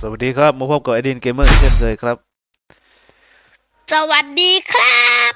สวัสดีครับมาพบกับไอดินเกมเมอร์เช่นเคยครับ สวัสดีครับ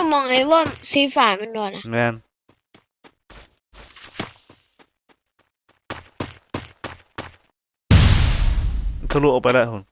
อยู่มองไอ้ว่าสีฝ่ามันโดนอะแมนทะลุออกไปแล้วคุณ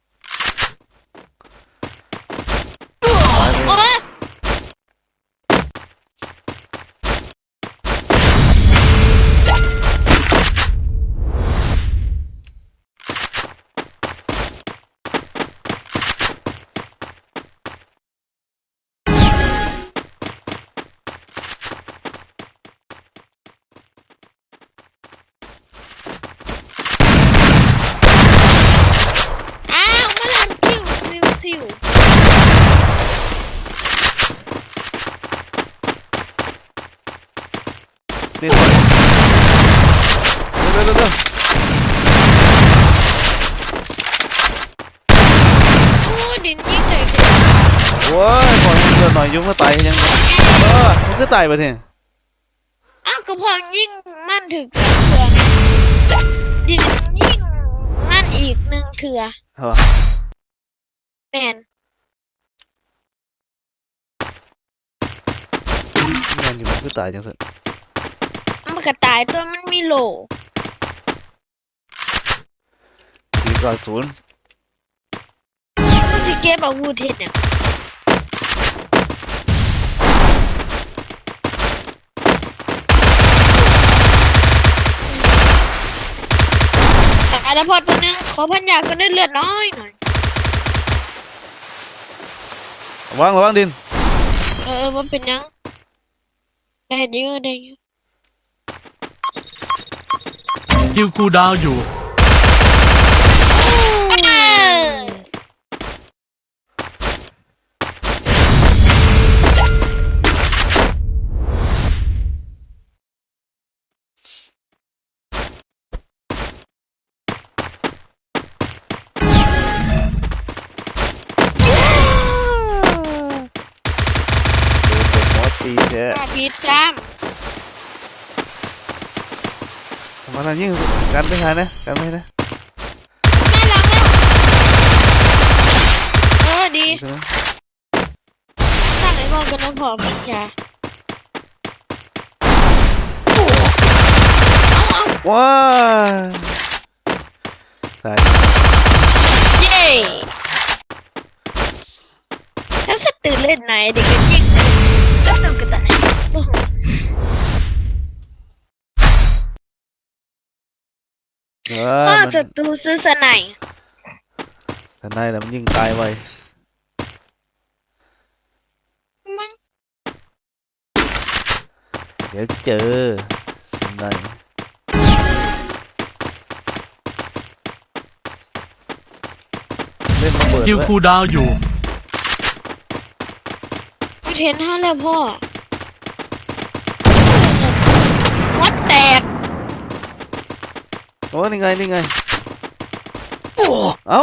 นี่ก่อนเร็วเร็วเร็วโอ้ดินยิ่งเลยดิโว้ยก่อนมันเกิดหน่อยยุ่งก็ตายยังไงเออมันก็ตายไปทีอ้าวกระพองยิ่งมั่นถึงสองเถื่อไงดินยิ่งมั่นอีกหนึ่งเถื่อเหรอแมนแมนอยู่มันก็ตายจังสิ มันกระต่ายตัวมันมีโหลสี่ก่อนศูนย์มันสิเก็บอาวุธเห็นเนี่ยแต่ละพอตัวหนึงขอพันยาก็ได้เลือดน้อยหน่อย ระวางระวังดิน เออมันเป็นหยัง ได้เยอะได้เยอะ คิวคูลดาวน์อยู่เออโดนหัวตีแท้มาพีดซ้มาทางยิ่งกันไปหานะกันไปนะำ แม่หลังแล้วเออดีใช่ไหมตั้งไอ้บอลกันน้ำพอพันยา ว้ายตาย เย้ถ้าสตื่นเล่นไหนเด็กก็ยิงเลยก็ตื่นกันได้โอ้โห เอก็อมันจะตูซื้อสไนยสนายแล้วมันยิ่งตายไวมันเดี๋ยวเจอสนายเล่นระเบิดคิวไว้คูลดาวน์อยู่ไม่เห็นห้าแล้วพ่อวัดแตก โอ้นี่ไงนี่ไงเอ้า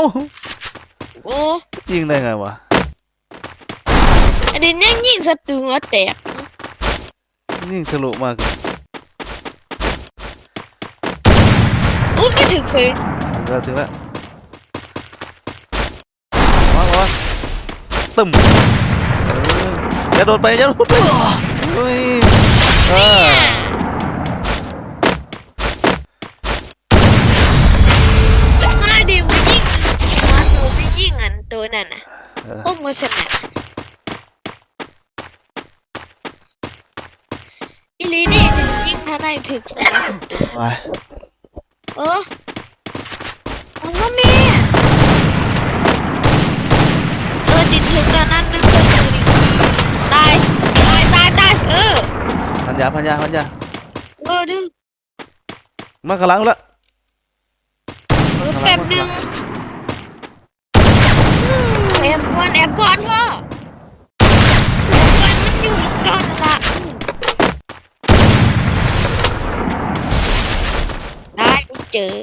โอ้ยิงได้ไงวะอันนี้ยังยิงศัตรูหัวแตกยิงทะลุมากเลยอู้ไม่ถึงเลยถึงแล้วถึงแล้ววางวางตึมเอออย่าโดดไปอย่าโดดไปเฮ้ย มือเสร็จเนี่อีลีนี่ถึงยิ่งถ้าได้ถึงวะเออมันก็มีเออติดถึงตอนนั้นมันเคยอยู่ตายตายตายตายเออพันยาพันยาพันยาเออดึงมากระลังละเออแป๊บนึง อบก่อนแอบก่อนพ่อแอบก่อนมันอยู่ก่อนละได้กูเจอ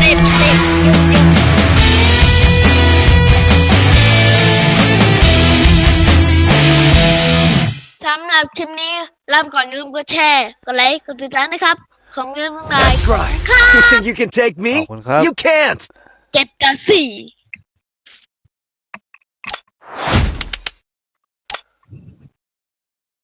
เต็มเต็มยุ่งยุ่งสำหรับคลิปนี้ลาไปก่อนยืมกดแชร์กดไลค์กดติดตามนะครับ ของเรื่องนาย That's right. You think you can take ขอบ me? คุณครับ You can't. เจ็ดกับสี่